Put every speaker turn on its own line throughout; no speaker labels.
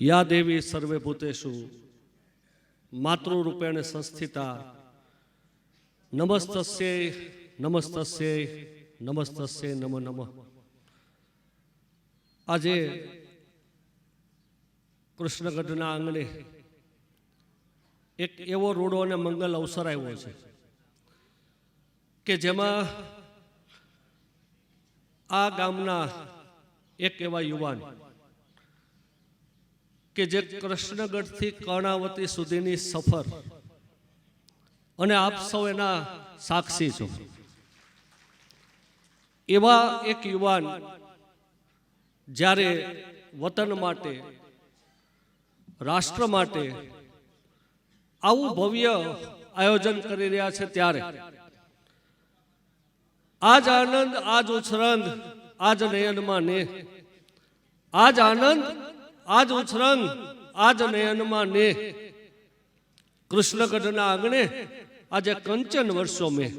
યા દેવી સર્વે ભૂતેશુ માતૃરૂપેણ સંસ્થિતા, નમસ્તસ્ય નમસ્તસ્ય નમસ્તસ્ય નમ નમ. આજે કૃષ્ણગઢના આંગણે એક એવો રૂડો અને મંગલ અવસર આવ્યો છે કે જેમાં આ ગામના એક એવા યુવાન કે જે કૃષ્ણગઢથી કર્ણાવતી સુધીની સફર. અને આપ સૌ એના સાક્ષી છો. એવા એક યુવાન જ્યારે વતન માટે, રાષ્ટ્ર માટે આવું ભવ્ય આયોજન કરી રહ્યા છે ત્યારે, આજ આનંદ, આજ ઉછરંગ આજ નયનમાં ને, આજ આનંદ આજ ઉછરંગ આજ નયનમાં ને કૃષ્ણગઢના આંગણે આજે કંચન વર્ષો મેં.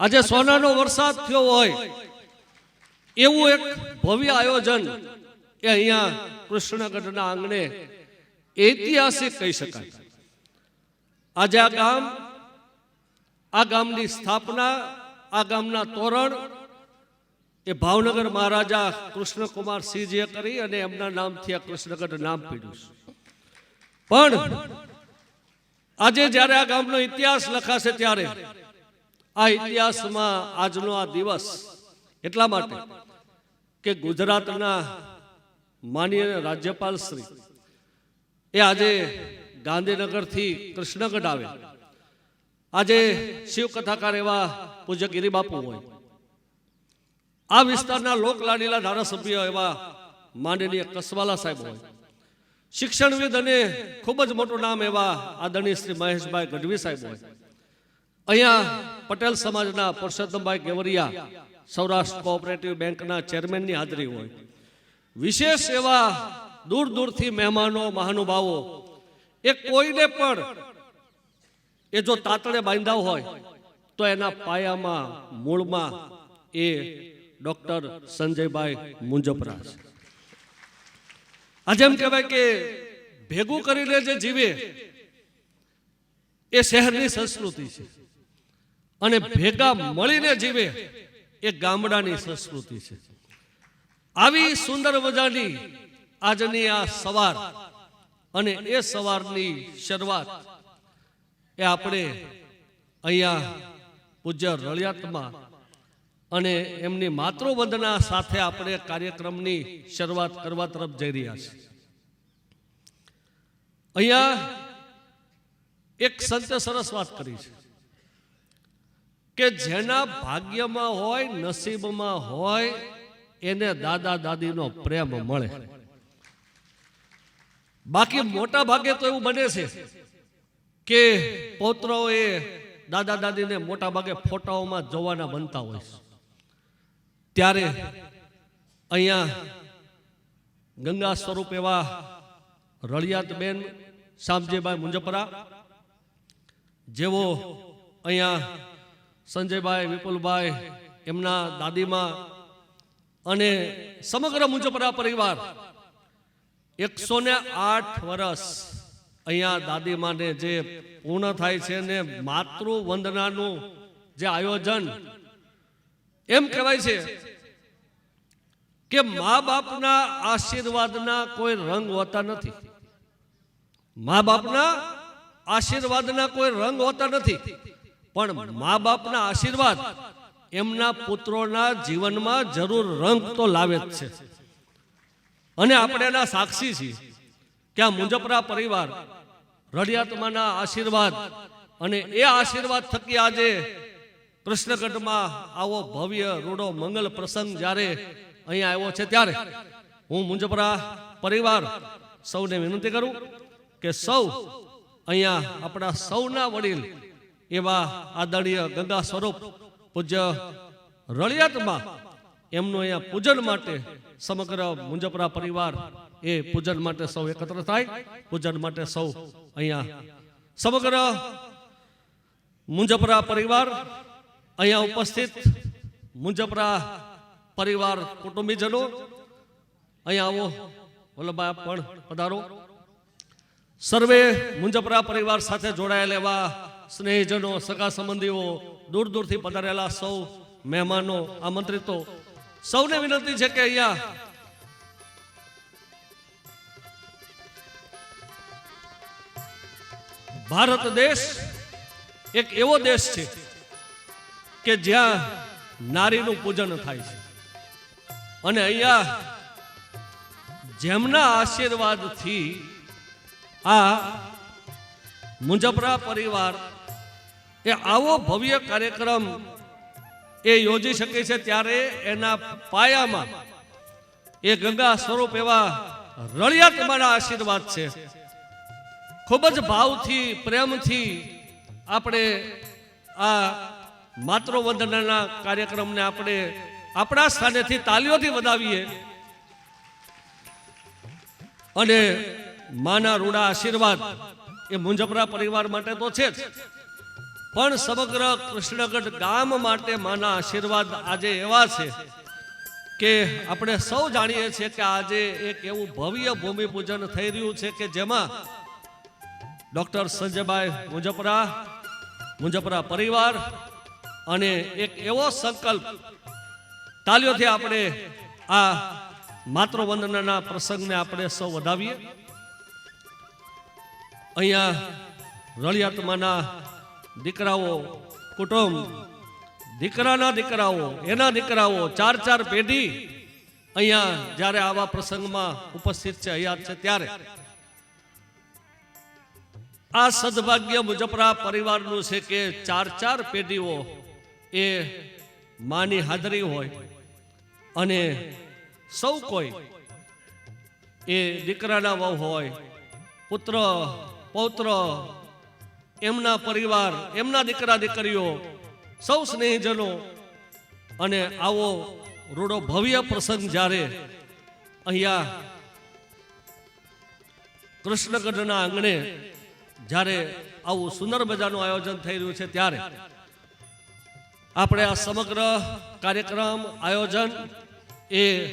આજે સોનાનો વરસાદ થયો હોય, એવું એક ભવ્ય આયોજન એ અહીંયા કૃષ્ણગઢના આંગણે ઐતિહાસિક કહી શકાય. આજે આ ગામ, આ ગામની સ્થાપના, આ ગામના તોરણ એ ભાવનગર મહારાજા કૃષ્ણકુમાર સિંહજીએ કરી અને એમના નામથી આ કૃષ્ણગઢ નામ પીડ્યું પણ આજે જ્યારે આ ગામનો ઇતિહાસ લખાશે ત્યારે આ ઇતિહાસમાં આજનો આ દિવસ એટલા માટે કે ગુજરાતના માનીય રાજ્યપાલ શ્રી એ આજે ગાંધીનગરથી કૃષ્ણગઢ આવે. આજે શિવ કથાકાર એવા પૂજ્ય ગિરિબાપુ હોય. આ વિસ્તારના લોકલાડીલા ધારાસભ્ય એવા માનનીય કસવાલા સાહેબ હોય. શિક્ષણવિદ અને ખૂબ જ મોટું નામ એવા આદરણીય શ્રી મહેશભાઈ ગઢવી સાહેબ હોય. અહીંયા પટેલ સમાજના પુરુષોત્તમભાઈ ગેવરિયા સૌરાષ્ટ્ર કોઓપરેટિવ બેંકના ચેરમેનની હાજરી હોય. વિશેષ એવા દૂર દૂરથી મહેમાનો, મહાનુભાવો એ કોઈને પણ એ જો તાતણે બાંધ્યા હોય તો એના પાયામાં, મૂળમાં એ ડોક્ટર સંજયભાઈ મુંજપરા આજે એમ કહેવાય કે ભેગું કરીને જે જીવે, એ શહેરની સંસ્કૃતિ છે. અને ભેગા મળીને જીવે, એ ગામડાની સંસ્કૃતિ છે. આવી સુંદર મજાની આજની આ સવાર અને એ સવારની શરૂઆત એ આપણે અહીંયા પૂજ્ય રળિયાતમાં અને એમની માતૃવંદના સાથે આપણે કાર્યક્રમની શરૂઆત કરવા તરફ જઈ રહ્યા છીએ. અહીંયા એક સંતે સરસ વાત કરી છે કે જેના ભાગ્યમાં હોય, નસીબમાં હોય, એને દાદા દાદીનો પ્રેમ મળે. બાકી મોટા ભાગે તો એવું બને છે કે પૌત્રોએ દાદા દાદીને મોટા ભાગે ફોટાઓમાં જોવાના બનતા હોય છે. ત્યારે અહીંયા ગંગા સ્વરૂપ એવા રળિયાતબેન શામજીભાઈ મુંજપરા જેવો અહીંયા સંજયભાઈ વિપુલભાઈ એમના દાદીમાં અને સમગ્ર મુંજપરા પરિવાર એકસો ને આઠ વર્ષ અહીંયા દાદીમાને જે પૂર્ણ થાય છે ને માતૃવંદનાનું જે આયોજન, એમ કહેવાય છે કે મા બાપના આશીર્વાદના કોઈ રંગ હોતા નથી. મા બાપના આશીર્વાદના કોઈ રંગ હોતા નથી. પણ મા બાપના આશીર્વાદ એમના પુત્રોના જીવનમાં જરૂર રંગ તો લાવે જ છે. અને આપણે એના સાક્ષી છીએ કે આ મુંજપરા પરિવાર રડિયાત્માના આશીર્વાદ અને એ આશીર્વાદ થકી આજે કૃષ્ણગઢમાં આવો ભવ્ય રૂડો મંગલ પ્રસંગ જ્યારે અહીંયા આવ્યો છે ત્યારે હું મુંજપરા પરિવાર સૌને વિનંતી કરું કે સૌ અહીંયા આપણા સૌના વડીલ એવા આદરણીય ગંગા સ્વરૂપ પૂજ્ય રળિયાતમાં એમનું અહીંયા પૂજન માટે સમગ્ર મુંજપરા પરિવાર એ પૂજન માટે સૌ એકત્ર થાય, પૂજન માટે સૌ અહીંયા સમગ્ર મુંજપરા પરિવાર અહીંયા ઉપસ્થિત મુંજપરા પરિવાર, કુટુંબીજનો. અહીંયા આવો. વલ્લભભાઈ પણ પધારો. સર્વે મુંજપરા પરિવાર સાથે જોડાયેલા એવા સ્નેહીજનો, સગા સંબંધીઓ દૂર દૂરથી પધારેલા સૌ મહેમાનો, આમંત્રિતો. સૌને વિનંતી છે કે અહીંયા ભારત દેશ એક એવો દેશ છે કે જ્યાં નારીનું પૂજન થાય છે. અને અહીંયા જેમના આશીર્વાદથી આ મુંજપરા પરિવાર એ આવો ભવ્ય કાર્યક્રમ એ યોજી શકે છે ત્યારે એના પાયામાં એ ગંગા સ્વરૂપ એવા રળિયાતમાના આશીર્વાદ છે. ખૂબ જ ભાવથી, પ્રેમથી આપણે આ માતૃવંદનાના કાર્યક્રમને આપણે આપણા સ્થાનેથી તાલીઓથી વધાવીએ. અને માના રૂડા આશીર્વાદ એ મુંજપરા પરિવાર માટે તો છે જ. પણ સમગ્ર કૃષ્ણગઢ ગામ માટે માના આશીર્વાદ આજે એવા છે કે આપણે સૌ જાણીએ છીએ કે આજે એક એવું ભવ્ય ભૂમિ પૂજન થઈ રહ્યું છે કે જેમાં ડોક્ટર સંજયભાઈ મુંજપરા મુંજપરા પરિવાર અને એક એવો સંકલ્પ તાલીઓથી આપણે આ માતૃવંદનાના પ્રસંગને આપણે સૌ વધાવીએ. અહીંયા રળિયાતમાના દીકરાઓ, કુટુંબ, દીકરાના દીકરાઓ, એના દીકરાઓ, ચાર ચાર પેઢી અહીંયા જ્યારે આવા પ્રસંગમાં ઉપસ્થિત છે, અહીંયા છે ત્યારે. આ સદભાગ્ય મુજફરા પરિવારનું છે કે ચાર ચાર પેઢીઓ એ માની હાજરી હોય. અને સૌ કોઈ એ દીકરાના વહુ હોય, પુત્ર, પૌત્ર, એમના પરિવાર, એમના દીકરા દીકરીઓ, સૌ સ્નેહીજનો અને આવો રૂડો ભવ્ય પ્રસંગ જ્યારે અહીંયા કૃષ્ણગઢના આંગણે જ્યારે આવું સુંદર મજાનું આયોજન થઈ રહ્યું છે ત્યારે આપણે આ સમગ્ર કાર્યક્રમ, આયોજન એ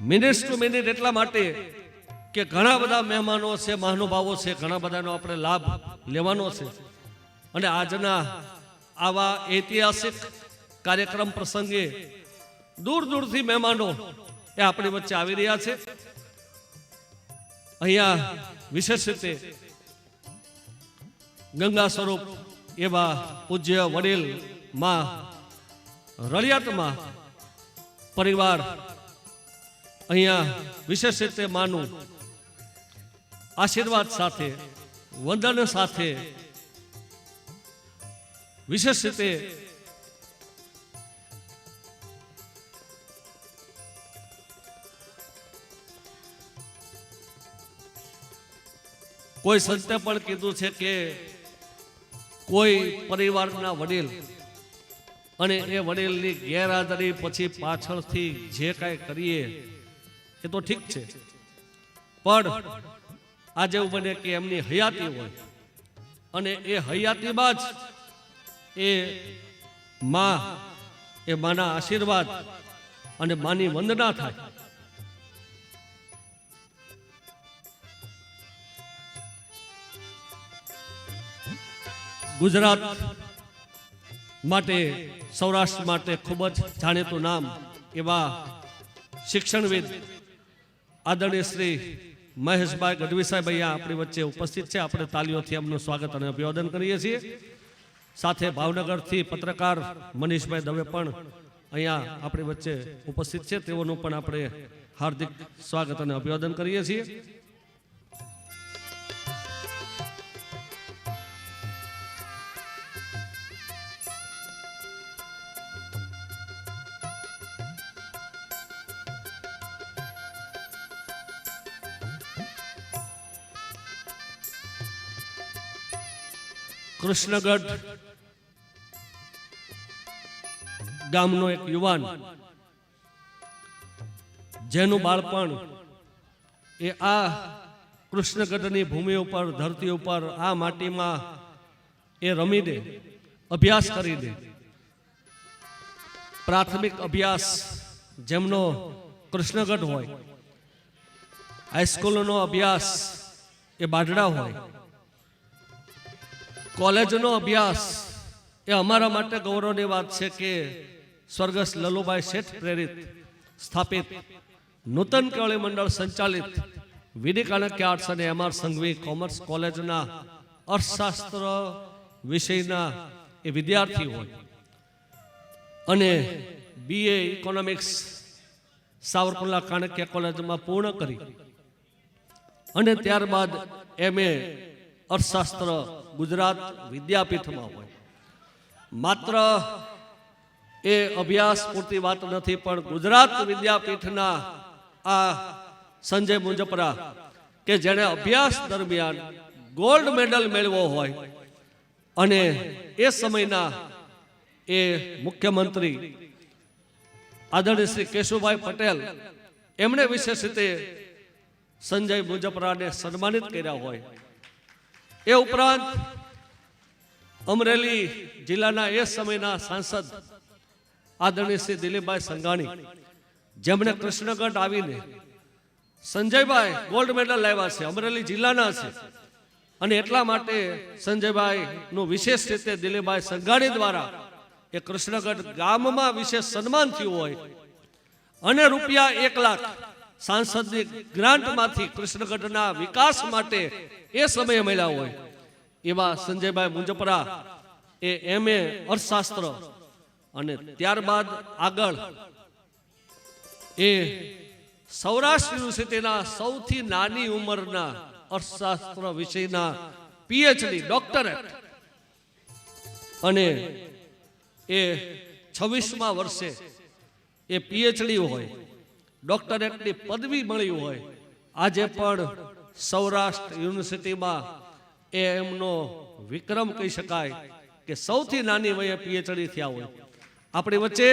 મિનિટ ટુ મિનિટ એટલા માટે કે ઘણા બધા મહેમાનો છે, મહાનુભાવો છે, ઘણા બધાનો આપણે લાભ લેવાનો છે. અને આજના આવા ઐતિહાસિક કાર્યક્રમ પ્રસંગે દૂર દૂરથી મહેમાનો એ આપણી વચ્ચે આવી રહ્યા છે. અહીંયા વિશેષ રીતે ગંગા સ્વરૂપ એવા પૂજ્ય વડીલમાં રળિયાતમાં પરિવાર અહીંયા વિશેષ રીતે માનું આશીર્વાદ સાથે, વંદન સાથે, વિશેષ રીતે કોઈ સંતે પણ કીધું છે કે કોઈ પરિવારના વડીલ અને એ વડીલની ગેરહાજરી પછી પાછળથી જે કાંઈ કરીએ, એ તો ઠીક છે. પણ આજે એવું બને કે એમની હયાતી હોય. અને એ હયાતીમાં જ એ માં, એ માના આશીર્વાદ અને માની વંદના થાય. ગુજરાત માટે, સૌરાષ્ટ્ર માટે ખૂબ જ જાણીતું નામ એવા શિક્ષણવિદ આદરણીય શ્રી મહેશભાઈ ગઢવી સાહેબ અહીંયા આપણી વચ્ચે ઉપસ્થિત છે. આપણે તાલીઓથી એમનું સ્વાગત અને અભિવાદન કરીએ છીએ. સાથે ભાવનગરથી પત્રકાર મનીષભાઈ દવે પણ અહીંયા આપણી વચ્ચે ઉપસ્થિત છે. તેઓનું પણ આપણે હાર્દિક સ્વાગત અને અભિવાદન કરીએ છીએ. કૃષ્ણગઢ ગામનો એક યુવાન. જેનું બાળપણ એ આ કૃષ્ણગઢની ભૂમિ ઉપર, ધરતી ઉપર, આ માટીમાં એ રમી દે અભ્યાસ કરી દે પ્રાથમિક અભ્યાસ જેમનો કૃષ્ણગઢ હોય હાઈસ્કૂલનો અભ્યાસ એ બાઢડા હોય કોલેજનો અભ્યાસ એ અમારા માટે ગૌરવની વાત છે કે સ્વર્ગસ્થ લલુભાઈ શેઠ પ્રેરિત સ્થાપિત નૂતન કેવળી મંડળ સંચાલિત વિધિ કાણક્ય આર્ટ્સ અને એમઆર સંઘવી કોમર્સ કોલેજના અર્થશાસ્ત્ર વિષયના એ વિદ્યાર્થી હોય. અને બીએ ઇકોનોમિક્સ સાવરકુંડલા કાણક્ય કોલેજમાં પૂર્ણ કરી. અને ત્યારબાદ એમએ અર્થશાસ્ત્ર ગુજરાત વિદ્યાપીઠમાં હોય. માત્ર એ અભ્યાસ પૂરતી વાત નથી, પણ ગુજરાત વિદ્યાપીઠના આ સંજય મુંજપરા કે જેણે અભ્યાસ દરમિયાન ગોલ્ડ મેડલ મેળવો હોય અને એ સમયના એ મુખ્યમંત્રી આદરણીય શ્રી કેશુભાઈ પટેલ એમણે વિશેષ રીતે સંજય મુજપરાને સન્માનિત કર્યા હોય. એ ઉપરાંત અમરેલી જિલ્લાના એ સમયના સાંસદ આદરણીય શ્રી દિલીપભાઈ સંઘાણી, જેમણે કૃષ્ણગઢ આવીને સંજયભાઈ ગોલ્ડ મેડલ લાવ્યા છે, અમરેલી જિલ્લાના છે. અને એટલા માટે સંજયભાઈ નું વિશેષ રીતે દિલીપભાઈ સંઘાણી દ્વારા એ કૃષ્ણગઢ ગામમાં વિશેષ સન્માન થયું હોય. અને રૂપિયા એક લાખ સાંસદની ગ્રાન્ટમાંથી કૃષ્ણગઢના વિકાસ માટે એ સમયે મળ્યા હોય. એવા સંજયભાઈ મુંજપરા એ એમ એ અર્થશાસ્ત્ર અને ત્યારબાદ આગળ એ સૌરાષ્ટ્ર યુનિવર્સિટીના સૌથી નાની ઉંમરના અર્થશાસ્ત્ર વિષયના પીએચડી, ડોક્ટરેટ અને એ છવ્વીસમા વર્ષે એ પીએચડી હોય. ડોક્ટરેટની પદવી મળી હોય. આજે પણ સૌરાષ્ટ્ર યુનિવર્સિટીમાં એ એમનો વિક્રમ કહી શકાય કે સૌથી નાની વયે પીએચડી થયા હોય. આપણી વચ્ચે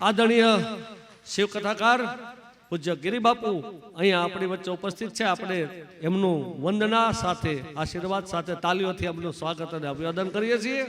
આદરણીય શિવકથાકાર પૂજ્ય ગિરિબાપુ અહીંયા આપણી વચ્ચે ઉપસ્થિત છે. આપણે એમનું વંદના સાથે, આશીર્વાદ સાથે તાલીઓથી એમનું સ્વાગત અને અભિવાદન કરીએ છીએ.